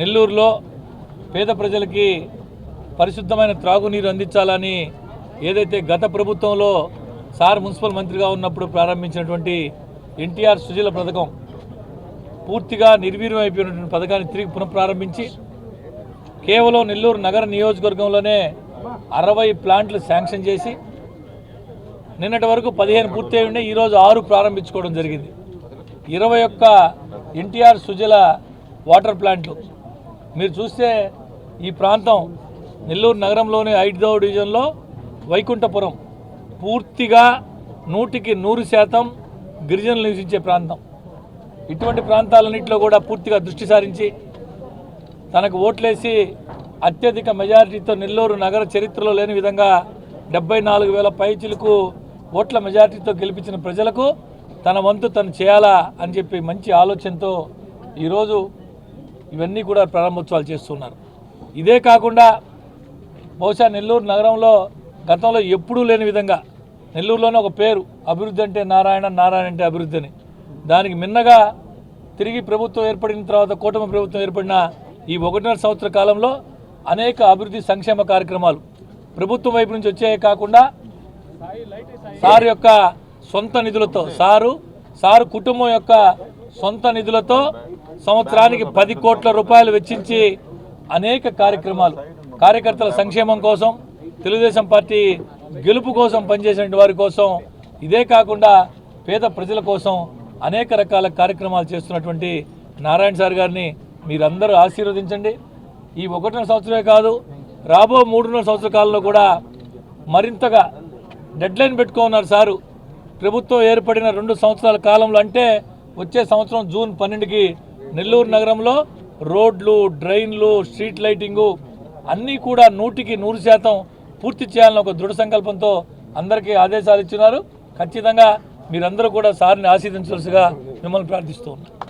నెల్లూరులో పేద ప్రజలకి పరిశుద్ధమైన త్రాగునీరు అందించాలని ఏదైతే గత ప్రభుత్వంలో సార్ మున్సిపల్ మంత్రిగా ఉన్నప్పుడు ప్రారంభించినటువంటి ఎన్టీఆర్ సుజల పథకం పూర్తిగా నిర్వీర్యం అయిపోయినటువంటి పథకాన్ని తిరిగి పునఃప్రారంభించి కేవలం నెల్లూరు నగర నియోజకవర్గంలోనే అరవై ప్లాంట్లు శాంక్షన్ చేసి నిన్నటి వరకు పదిహేను పూర్తి ఉండే ఈరోజు ఆరు ప్రారంభించుకోవడం జరిగింది. ఇరవై ఒక్క ఎన్టీఆర్ సుజల వాటర్ ప్లాంట్లు మీరు చూస్తే ఈ ప్రాంతం నెల్లూరు నగరంలోని ఐదవ డివిజన్లో వైకుంఠపురం పూర్తిగా నూటికి నూరు శాతం గిరిజనులు నివసించే ప్రాంతం. ఇటువంటి ప్రాంతాలన్నింటిలో కూడా పూర్తిగా దృష్టి సారించి తనకు ఓట్లేసి అత్యధిక మెజారిటీతో నెల్లూరు నగర చరిత్రలో లేని విధంగా డెబ్బై నాలుగు వేల పైచులకు ఓట్ల మెజారిటీతో గెలిపించిన ప్రజలకు తన వంతు తను చేయాలా అని చెప్పి మంచి ఆలోచనతో ఈరోజు ఇవన్నీ కూడా ప్రారంభోత్సవాలు చేస్తున్నారు. ఇదే కాకుండా బహుశా నెల్లూరు నగరంలో గతంలో ఎప్పుడూ లేని విధంగా నెల్లూరులోనే ఒక పేరు అభివృద్ధి అంటే నారాయణ నారాయణ అంటే అభివృద్ధి అని. దానికి మిన్నగా తిరిగి ప్రభుత్వం ఏర్పడిన తర్వాత కూటమి ప్రభుత్వం ఏర్పడిన ఈ ఒకటిన్నర సంవత్సర కాలంలో అనేక అభివృద్ధి సంక్షేమ కార్యక్రమాలు ప్రభుత్వం వైపు నుంచి వచ్చే కాకుండా సార్ యొక్క సొంత నిధులతో సారు సారు కుటుంబం యొక్క సొంత నిధులతో సంవత్సరానికి పది కోట్ల రూపాయలు వెచ్చించి అనేక కార్యక్రమాలు. కార్యకర్తల సంక్షేమం కోసం తెలుగుదేశం పార్టీ గెలుపు కోసం పనిచేసిన వారి కోసం ఇదే కాకుండా పేద ప్రజల కోసం అనేక రకాల కార్యక్రమాలు చేస్తున్నటువంటి నారాయణ సార్ గారిని మీరందరూ ఆశీర్వదించండి. ఈ ఒకటిన్నర సంవత్సరమే కాదు రాబో మూడున్నర సంవత్సర కాలంలో కూడా మరింతగా డెడ్లైన్ పెట్టుకున్నారు సారు. ప్రభుత్వం ఏర్పడిన రెండు సంవత్సరాల కాలంలో అంటే వచ్చే సంవత్సరం జూన్ పన్నెండుకి నెల్లూరు నగరంలో రోడ్లు డ్రైన్లు స్ట్రీట్ లైటింగు అన్నీ కూడా నూటికి నూరు శాతం పూర్తి చేయాలని ఒక దృఢ సంకల్పంతో అందరికీ ఆదేశాలు ఇచ్చినారు ఖచ్చితంగా మీరందరూ కూడా సార్ని ఆశీర్దించవలసిగా మిమ్మల్ని ప్రార్థిస్తూ ఉన్నాను